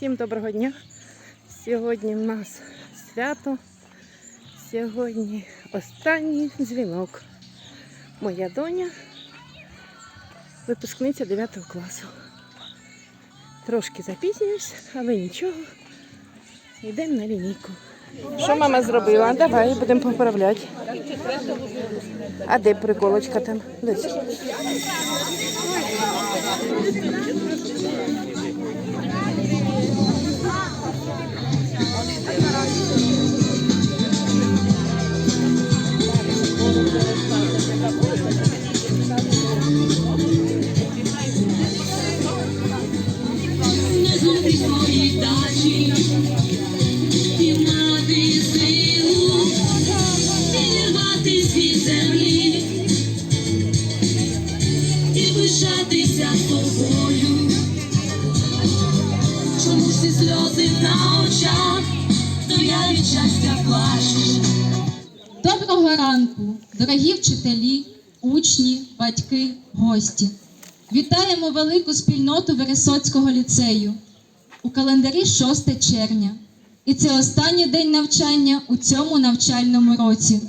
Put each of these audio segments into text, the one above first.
Всім доброго дня. Сьогодні в нас свято. Сьогодні останній дзвінок. Моя доня, випускниця 9 класу. Трошки запізнююсь, але нічого. Йдемо на лінійку. Що мама зробила? Давай будемо поправляти. А де приколочка там? Десь. Гості. Вітаємо велику спільноту Вересоцького ліцею у календарі 6 червня. І це останній день навчання у цьому навчальному році.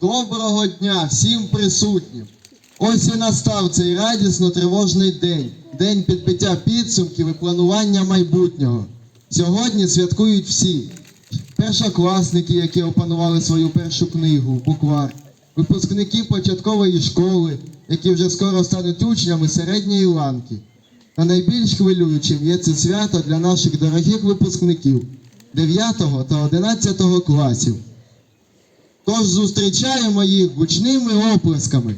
Доброго дня всім присутнім. Ось і настав цей радісно тривожний день, день підбиття підсумків і планування майбутнього. Сьогодні святкують всі першокласники, які опанували свою першу книгу, буквар, випускники початкової школи, які вже скоро стануть учнями середньої ланки. Та найбільш хвилюючим є це свято для наших дорогих випускників 9 та 11 класів. Тож зустрічаємо їх гучними оплесками.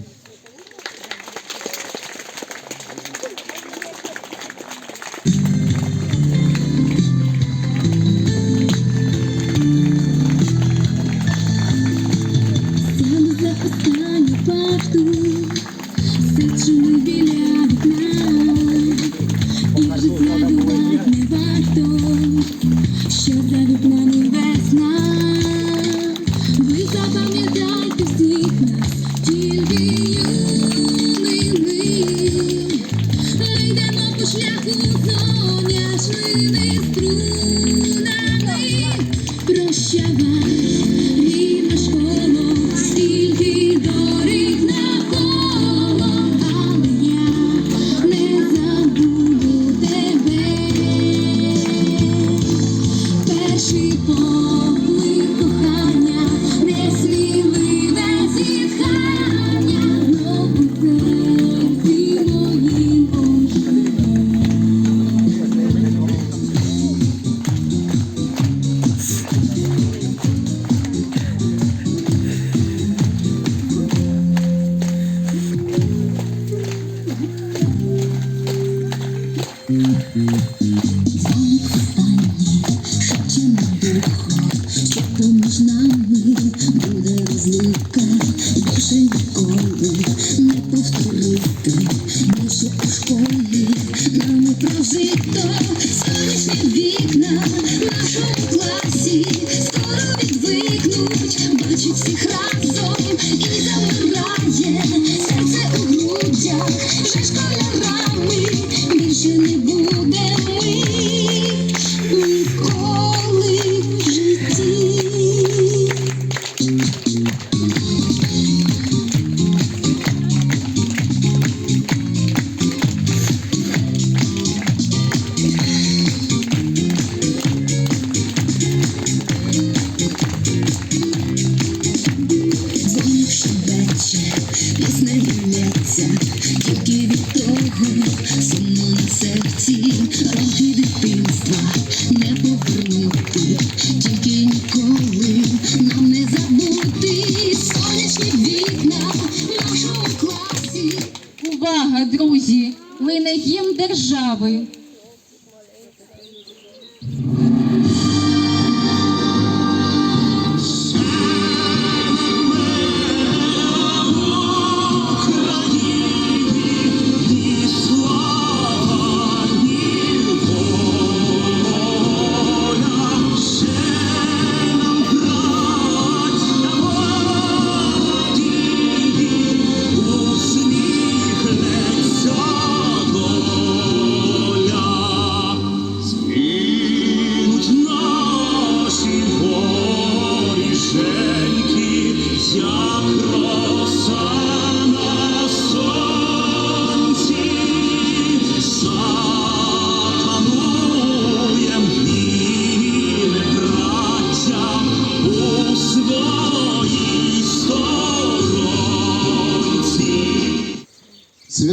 шебече, пісня лється, тільки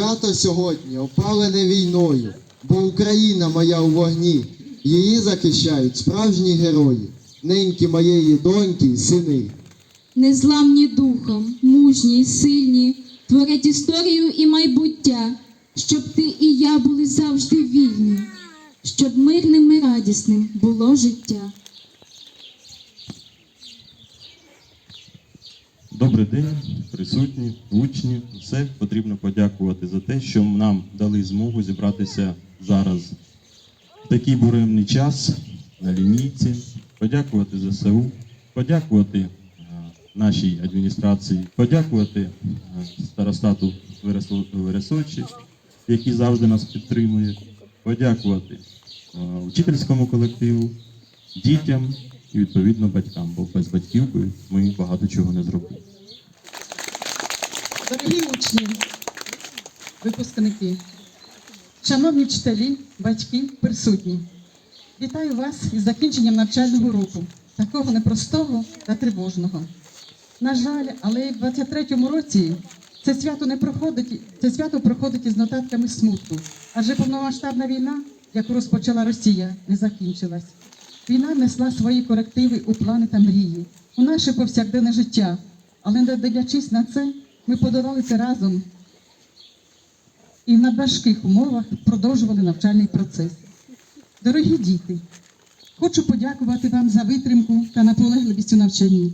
Тато сьогодні опалений війною, бо Україна моя у вогні. Її захищають справжні герої, неньки моєї доньки сини. Незламні духом, мужні сильні, творять історію і майбуття, щоб ти і я були завжди вільні, щоб мирним і радісним було життя. Добрий день, присутні, учні. Все потрібно подякувати за те, що нам дали змогу зібратися зараз в такий буремний час на лінійці. Подякувати ЗСУ, подякувати е, нашій адміністрації, подякувати е, старостату Вересочі, які завжди нас підтримують, подякувати е, учительському колективу, дітям і відповідно батькам, бо без батьків би ми багато чого не зробили. Дорогі учні, випускники, шановні вчителі, батьки, присутні, вітаю вас із закінченням навчального року, такого непростого та тривожного. На жаль, але й в 23-му році це свято не проходить, це свято проходить із нотатками смутку, адже повномасштабна війна, яку розпочала Росія, не закінчилась. Війна внесла свої корективи у плани та мрії, у наше повсякденне життя. Але не дивлячись на це, ми подолали це разом і в надважких умовах продовжували навчальний процес. Дорогі діти, хочу подякувати вам за витримку та наполегливість у навчанні.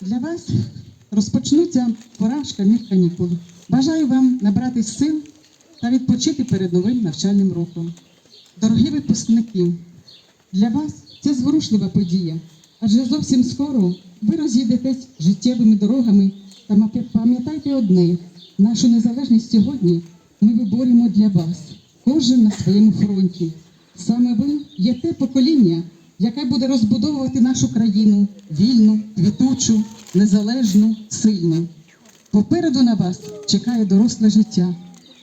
Для вас розпочнуться пора шкільних канікул. Бажаю вам набрати сил та відпочити перед новим навчальним роком. Дорогі випускники, для вас це зворушлива подія, адже зовсім скоро ви роз'їдетесь життєвими дорогами та пам'ятайте одне: нашу незалежність сьогодні ми виборюємо для вас, кожен на своєму фронті. Саме ви є те покоління, яке буде розбудовувати нашу країну вільну, квітучу, незалежну, сильну. Попереду на вас чекає доросле життя.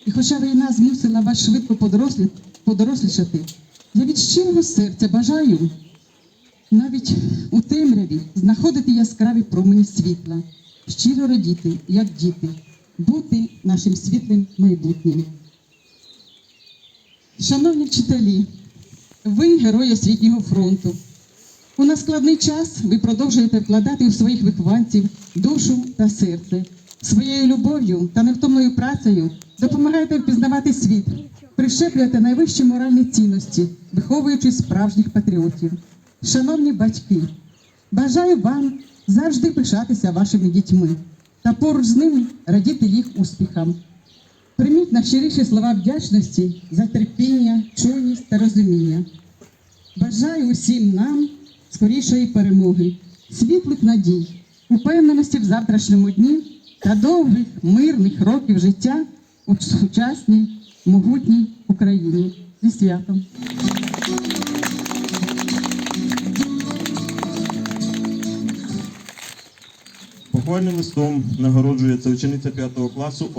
І хоча війна змусила вас швидко подорослі- подорослішати, я від щирого серця бажаю навіть у темряві знаходити яскраві промені світла, щиро радіти, як діти, бути нашим світлим майбутнім. Шановні вчителі, ви герої освітнього фронту. У наскладний час ви продовжуєте вкладати у своїх вихованців душу та серце. Своєю любов'ю та невтомною працею допомагаєте впізнавати світ, прищеплюєте найвищі моральні цінності, виховуючи справжніх патріотів. Шановні батьки, бажаю вам завжди пишатися вашими дітьми та поруч з ними радіти їх успіхам. Прийміть найщиріші слова вдячності за терпіння, чуйність та розуміння. Бажаю усім нам скорішої перемоги, світлих надій, упевненості в завтрашньому дні та довгих мирних років життя у сучасній могутній Україні. Зі святом! Похвальним листом нагороджується учениця 5 класу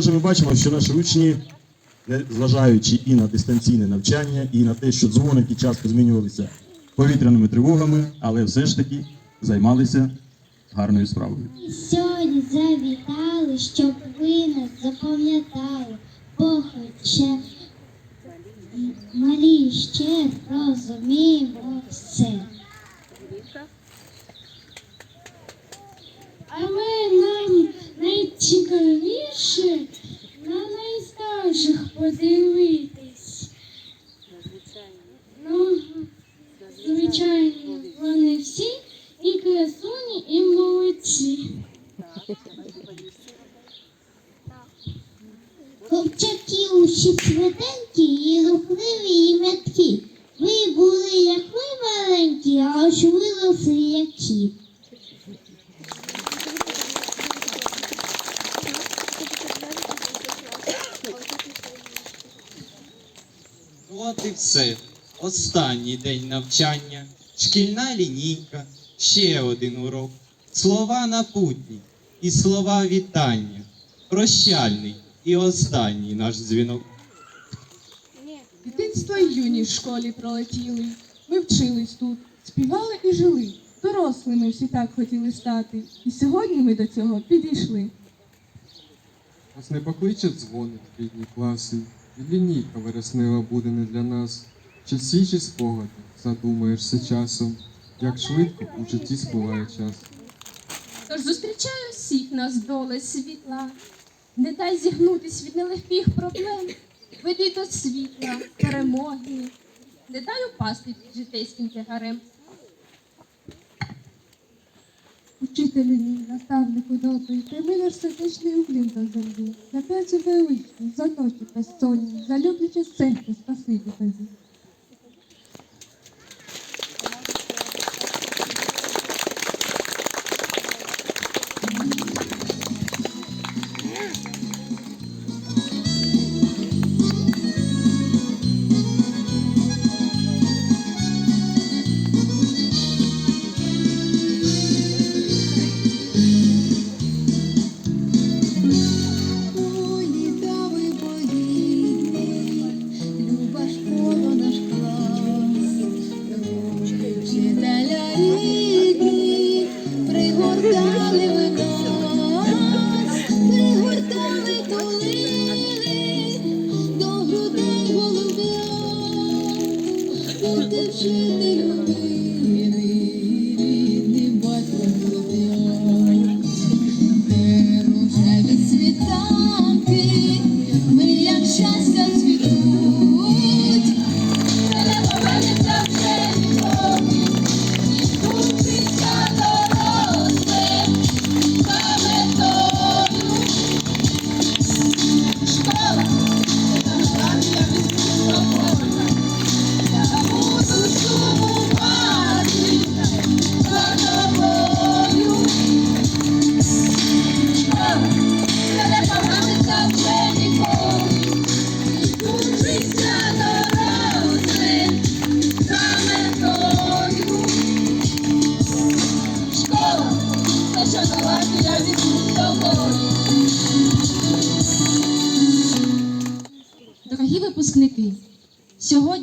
Отже, ми бачимо, що наші учні, зважаючи і на дистанційне навчання, і на те, що дзвоники часто змінювалися повітряними тривогами, але все ж таки займалися гарною справою. Сьогодні завітали, щоб ви нас запам'ятали, бо хоча малі ще розуміємо все. Найцікавіше на найстарших подивитись. Ну, звичайно, вони всі і красуні, і молодці. Хлопчаки усі цветенькі і рухливі і меткі. Ви були, як ми маленькі, а аж виросли, як кіт. От і все. Останній день навчання, шкільна лінійка, ще один урок. Слова напутні і слова вітання. Прощальний і останній наш дзвінок. Дитинство і юність в школі пролетіли. Ми вчились тут, співали і жили. Дорослими всі так хотіли стати. І сьогодні ми до цього підійшли. Нас не покличе дзвоник в рідні класи, і лінійка вереснева буде не для нас. Чи свіжі спогади задумаєшся часом, як швидко у житті спливає час. Тож зустрічаю всіх нас доля світла. Не дай зігнутись від нелегких проблем. Веди до світла, перемоги. Не дай упасти під житейським тягарем. Учителю мій, наставнику добрий, прийми наш сердечний уклін до землі. За працю величну, за ночі безсонні, за любляче серце спасибі тобі.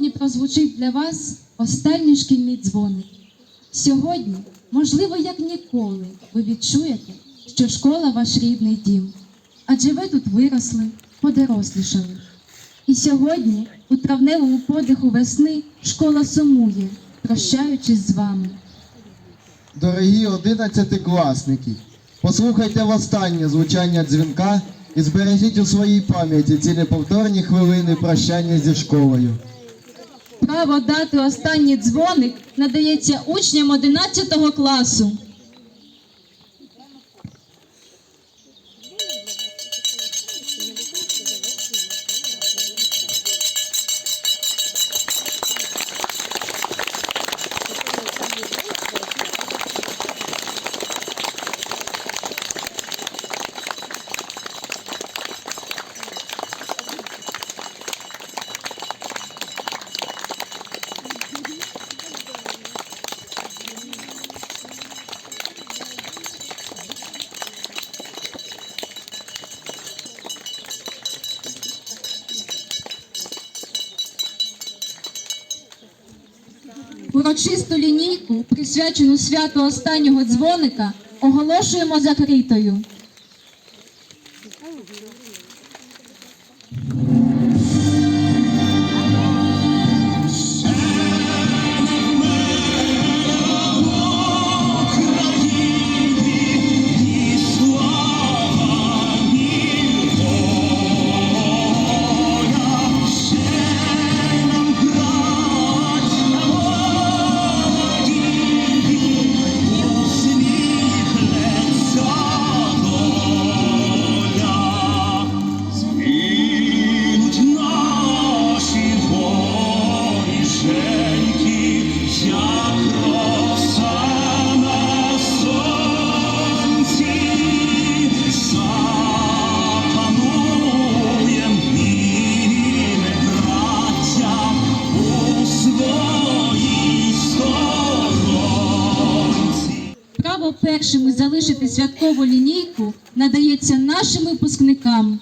Сьогодні прозвучить для вас останній шкільний дзвоник. Сьогодні, можливо, як ніколи, ви відчуєте, що школа ваш рідний дім, адже ви тут виросли, подорослішали. І сьогодні, у травневому подиху весни, школа сумує, прощаючись з вами. Дорогі одинадцятикласники, послухайте востаннє звучання дзвінка і збережіть у своїй пам'яті ці неповторні хвилини прощання зі школою. Право дати останній дзвоник надається учням 11 класу. Урочисту лінійку, присвячену святу останнього дзвоника, оголошуємо закритою. Першими залишити святкову лінійку надається нашим випускникам.